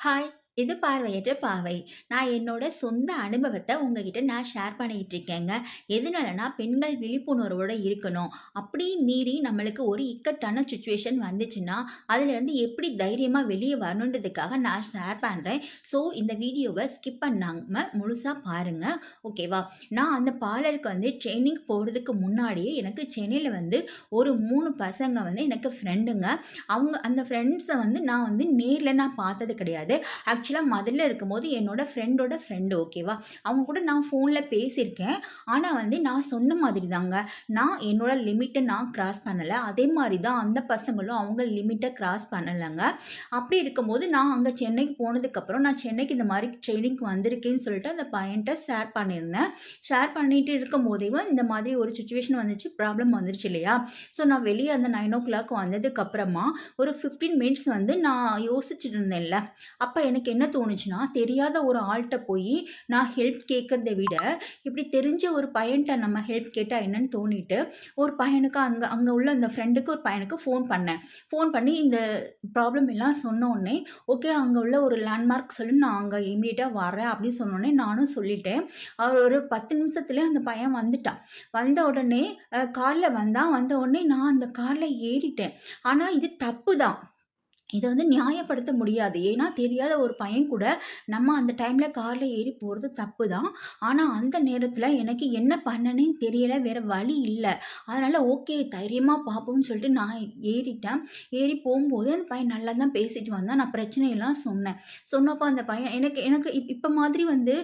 हाय இது பார்வையற்ற பாவை. நான் என்னோட சொந்த அனுபவத்தை உங்ககிட்ட நான் ஷேர் பண்ணிக்கிட்டு இருக்கேங்க. எதுனாலனா, பெண்கள் விழிப்புணர்வோடு இருக்கணும். அப்படி மீறி நம்மளுக்கு ஒரு இக்கட்டான சுச்சுவேஷன் வந்துச்சுன்னா, அதுலேருந்து எப்படி தைரியமாக வெளியே வரணுன்றதுக்காக நான் ஷேர் பண்ணுறேன் ஸோ, இந்த வீடியோவை ஸ்கிப் பண்ணாமல் முழுசாக பாருங்கள் ஓகேவா? நான் அந்த பார்லருக்கு வந்து ட்ரைனிங் போகிறதுக்கு முன்னாடியே எனக்கு சென்னையில் வந்து ஒரு மூணு பசங்க வந்து எனக்கு ஃப்ரெண்டுங்க. அவங்க அந்த ஃப்ரெண்ட்ஸை வந்து நான் வந்து நேரில் நான் பார்த்தது கிடையாது. ஆக்சுவலாக மதுரில் இருக்கும்போது என்னோட ஃப்ரெண்டோட ஃப்ரெண்டு ஓகேவா? அவங்க கூட நான் ஃபோனில் பேசியிருக்கேன். ஆனால் வந்து நான் சொன்ன மாதிரி தாங்க. நான் என்னோட லிமிட்டை நான் கிராஸ் பண்ணலை அதே மாதிரி தான் அந்த பசங்களும் அவங்க லிமிட்டை கிராஸ் பண்ணலைங்க அப்படி இருக்கும்போது நான் அங்கே சென்னைக்கு போனதுக்கப்புறம், நான் சென்னைக்கு இந்த மாதிரி ட்ரெயினிங்க்கு வந்திருக்கேன்னு சொல்லிட்டு அந்த பையன்ட்ட ஷேர் பண்ணியிருந்தேன். ஷேர் பண்ணிட்டு இருக்கும்போதேவும் இந்த மாதிரி ஒரு சுச்சுவேஷன் வந்துச்சு. ப்ராப்ளம் வந்துருச்சு இல்லையா? ஸோ, நான் வெளியே அந்த 9:00 வந்ததுக்கப்புறமா ஒரு 15 மினிட்ஸ் வந்து நான் யோசிச்சுட்டு இருந்தேன்ல. அப்போ எனக்கு என்ன தோணுச்சுன்னா, தெரியாத ஒரு ஆள்கிட்ட போய் நான் ஹெல்ப் கேட்குறத விட, இப்படி தெரிஞ்ச ஒரு பையன்கிட்ட நம்ம ஹெல்ப் கேட்டால் என்னன்னு தோணிட்டு, ஒரு பையனுக்கு அங்கே அங்கே உள்ள அந்த ஃப்ரெண்டுக்கு ஒரு பையனுக்கு ஃபோன் பண்ணேன். ஃபோன் பண்ணி இந்த ப்ராப்ளம் எல்லாம் சொன்னோனே, ஓகே அங்கே உள்ள ஒரு லேண்ட்மார்க் சொல்லி நான் அங்கே இமீடியட்டாக வரேன் அப்படின்னு சொன்னோனே, நானும் சொல்லிட்டேன். அவர் ஒரு பத்து நிமிஷத்துலேயே அந்த பையன் வந்துட்டான். வந்த உடனே காரில் வந்தான். வந்த உடனே நான் அந்த காரில் ஏறிட்டேன். ஆனால் இது தப்பு தான். இதை வந்து நியாயப்படுத்த முடியாது. ஏன்னா, தெரியாத ஒரு பையன் கூட நம்ம அந்த டைமில் காரில் ஏறி போகிறது தப்பு தான். ஆனால் அந்த நேரத்தில் எனக்கு என்ன பண்ணனே தெரியலை வேறு வழி இல்லை அதனால் ஓகே தைரியமாக பார்ப்போம்னு சொல்லிட்டு நான் ஏறிட்டேன். ஏறி போகும்போது அந்த பையன் நல்லா தான் பேசிட்டு வந்தான். நான் பிரச்சனையெல்லாம் சொன்னேன். சொன்னப்போ அந்த பையன் எனக்கு எனக்கு இப் இப்போ மாதிரி வந்து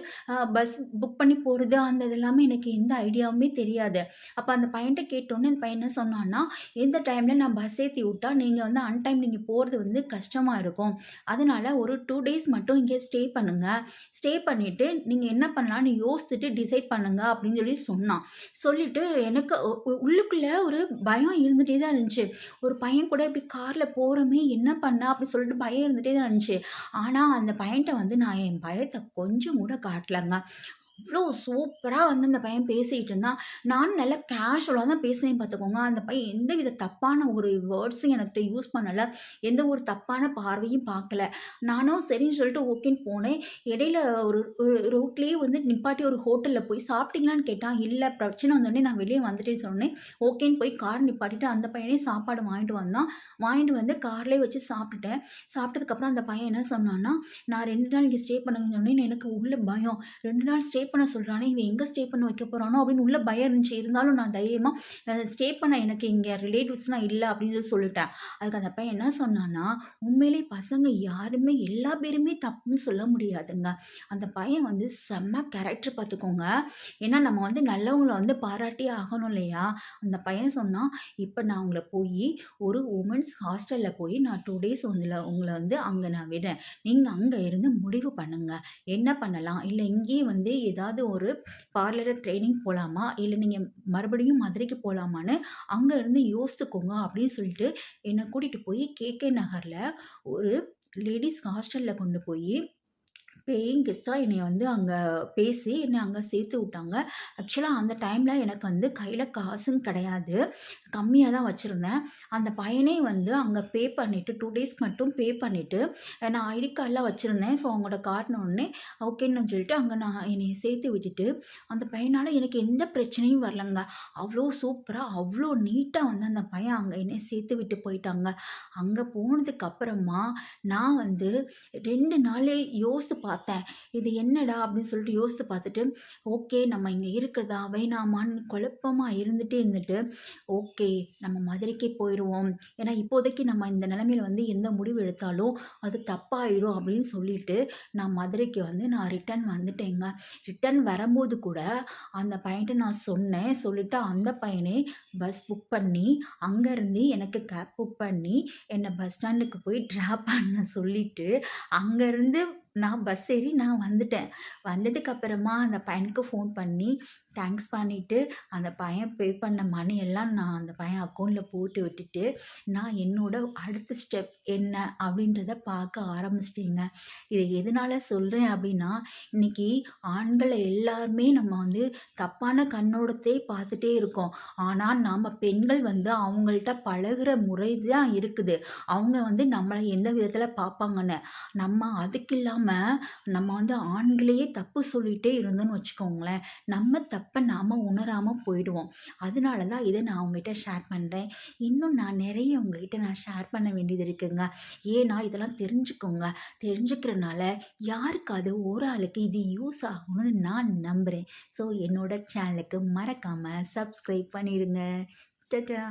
பஸ் புக் பண்ணி போகிறது அந்த இதெல்லாமே எனக்கு எந்த ஐடியாவுமே தெரியாது. அப்போ அந்த பையன்கிட்ட கேட்டோன்னே அந்த பையன் என்ன சொன்னான்னா, "எந்த டைமில் நான் பஸ் ஏற்றி விட்டா, நீங்கள் வந்து அன் டைம் போகிறது வந்து வந்து கஷ்டமாக இருக்கும். அதனால ஒரு டூ டேஸ் மட்டும் இங்கே ஸ்டே பண்ணுங்கள் ஸ்டே பண்ணிவிட்டு நீங்கள் என்ன பண்ணலாம்னு யோசிச்சுட்டு டிசைட் பண்ணுங்கள் அப்படின்னு சொல்லி சொன்னான். சொல்லிட்டு எனக்கு உ ஒரு பயம் இருந்துகிட்டே தான் இருந்துச்சு. ஒரு பையன் கூட இப்படி காரில் போகிறோமே என்ன பண்ண? அப்படி சொல்லிட்டு பயம் இருந்துகிட்டே தான் இருந்துச்சு. ஆனால் அந்த பையன்கிட்ட வந்து நான் என் பயத்தை கொஞ்சம் கூட காட்டலங்க. அவ்வளோ சூப்பராக வந்து அந்த பையன் பேசிகிட்டு இருந்தான். நானும் நல்லா கேஷுவலாக தான் பேசினேன் பார்த்துக்கோங்க. அந்த பையன் எந்த வித தப்பான ஒரு வேர்ட்ஸும் எனக்கிட்ட யூஸ் பண்ணலை எந்த ஒரு தப்பான பார்வையும் பார்க்கல. நானும் சரின்னு சொல்லிட்டு ஓகேன்னு போனேன். இடையில ஒரு ரோட்லேயே வந்து நிப்பாட்டி ஒரு ஹோட்டலில் போய் சாப்பிட்டீங்களான்னு கேட்டான். இல்லை பிரச்சனை வந்தோடனே நான் வெளியே வந்துட்டேன்னு சொன்னேன். ஓகேன்னு போய் கார் நிப்பாட்டிட்டு அந்த பையனே சாப்பாடு வாங்கிட்டு வந்தான். வாங்கிட்டு வந்து கார்லேயே வச்சு சாப்பிட்டுட்டேன். சாப்பிட்டதுக்கப்புறம் அந்த பையன் என்ன சொன்னான்னா, "நான் ரெண்டு நாள் இங்கே ஸ்டே பண்ணுங்கன்னு சொன்னேன்." எனக்கு உள்ள பயம். ரெண்டு நாள் ஸ்டே பண்ண சொல்கிறானே இவன் எங்கே ஸ்டே பண்ண வைக்க போகிறானோ அப்படின்னு உள்ள பயம் இருந்துச்சு. இருந்தாலும் நான் தைரியமாக ஸ்டே பண்ண எனக்கு இங்க ரிலேட்டிவ்ஸ்லாம் இல்லை அப்படின்னு சொல்லி சொல்லிட்டேன். அதுக்கு அந்த பையன் என்ன சொன்னான்னா, உண்மையிலே பசங்க யாருமே எல்லா பேருமே தப்புன்னு சொல்ல முடியாதுங்க. அந்த பையன் வந்து செம்ம கேரக்டர் பார்த்துக்கோங்க. ஏன்னா நம்ம வந்து நல்லவங்களை வந்து பாராட்டியே ஆகணும் இல்லையா? அந்த பையன் சொன்னான், இப்போ நான் உங்களை போய் ஒரு உமன்ஸ் ஹாஸ்டலில் போய் நான் டூ டேஸ் உங்கள உங்களை வந்து அங்கே நான் விடுறேன். நீங்கள் அங்கே இருந்து முடிவு பண்ணுங்க. என்ன பண்ணலாம்? இல்லை இங்கேயே வந்து ஏதாவது ஒரு பார்லர் ட்ரைனிங் போகலாமா இல்லை நீங்கள் மறுபடியும் மதுரைக்கு போகலாமான்னு அங்கே இருந்து யோசித்துக்கோங்க." அப்படின்னு சொல்லிட்டு என்னை கூட்டிகிட்டு போய் கே.கே. நகரில் ஒரு லேடீஸ் ஹாஸ்டலில் கொண்டு போய் பேயிங் கெஸ்ட்டாக என்னை வந்து அங்கே பேசி என்னை அங்கே சேர்த்து விட்டாங்க. ஆக்சுவலாக அந்த டைமில் எனக்கு வந்து கையில் காசும் கிடையாது. கம்மியாக தான் வச்சுருந்தேன் அந்த பையனே வந்து அங்கே பே பண்ணிவிட்டு டூ டேஸ்க்கு மட்டும் பே பண்ணிவிட்டு நான் ஐடி கார்டெலாம் வச்சிருந்தேன். ஸோ அவங்களோட காட்டினோடனே ஓகேன்னு சொல்லிட்டு அங்கே நான் என்னை சேர்த்து விட்டுட்டு, அந்த பையனால் எனக்கு எந்த பிரச்சனையும் வரலங்க. அவ்வளோ சூப்பராக அவ்வளோ நீட்டாக வந்து அந்த பையன் அங்கே என்னை சேர்த்து விட்டு போயிட்டாங்க. அங்கே போனதுக்கப்புறமா நான் வந்து ரெண்டு நாளே யோசித்து பார்த்தேன். இது என்னடா? அப்படின்னு சொல்லிட்டு யோசித்து பார்த்துட்டு, ஓகே நம்ம இங்கே இருக்கிறதா? வேணாமான்னு குழப்பமாக இருந்துகிட்டே இருந்துட்டு, ஓகே நம்ம மதுரைக்கே போயிடுவோம் ஏன்னா இப்போதைக்கு நம்ம இந்த நிலைமையில வந்து எந்த முடிவு எடுத்தாலும் அது தப்பாயிடும் அப்படின்னு சொல்லிட்டு, நான் மதுரைக்கு வந்து நான் ரிட்டர்ன் வந்துட்டேங்க. ரிட்டர்ன் வரும்போது கூட அந்த பையன்கிட்ட நான் சொன்னேன். சொல்லிவிட்டு அந்த பையனே பஸ் புக் பண்ணி, அங்கேருந்து எனக்கு கேப் புக் பண்ணி, என்னை பஸ் ஸ்டாண்டுக்கு போய் ட்ராப் பண்ண சொல்லிட்டு, அங்கேருந்து நான் பஸ் ஏறி நான் வந்துட்டேன். வந்ததுக்கு அப்புறமா அந்த பையனுக்கு ஃபோன் பண்ணி, தேங்க்ஸ் பண்ணிவிட்டு அந்த பையன் பே பண்ண மணி எல்லாம் நான் அந்த பையன் அக்கௌண்ட்டில் போட்டு விட்டுட்டு, நான் என்னோட அடுத்த ஸ்டெப் என்ன அப்படின்றத பார்க்க ஆரம்பிச்சிட்டேங்க. இதை எதனால சொல்கிறேன் அப்படின்னா, இன்றைக்கி ஆண்களை எல்லாருமே நம்ம வந்து தப்பான கண்ணோடத்தை பார்த்துட்டே இருக்கோம். ஆனால் நாம் பெண்கள் வந்து அவங்கள்ட்ட பழகுற முறை தான் இருக்குது. அவங்க வந்து நம்மளை எந்த விதத்தில் பார்ப்பாங்கன்னு. நம்ம அதுக்கு இல்லாம, நம்ம வந்து ஆண்களையே தப்பு சொல்லிகிட்டே இருந்தோன்னு வச்சுக்கோங்களேன், நம்ம தப்பை நாம் உணராமல் போயிடுவோம். அதனால தான் இதை நான் உங்ககிட்ட ஷேர் பண்ணுறேன் இன்னும் நான் நிறைய உங்ககிட்ட நான் ஷேர் பண்ண வேண்டியது இருக்குங்க. ஏன்னா, இதெல்லாம் தெரிஞ்சுக்கோங்க. தெரிஞ்சுக்கிறனால யாருக்காவது ஒரு ஆளுக்கு இது யூஸ் ஆகும்னு நான் நம்புகிறேன் ஸோ என்னோட சேனலுக்கு மறக்காமல் சப்ஸ்கிரைப் பண்ணிடுங்க டட்டா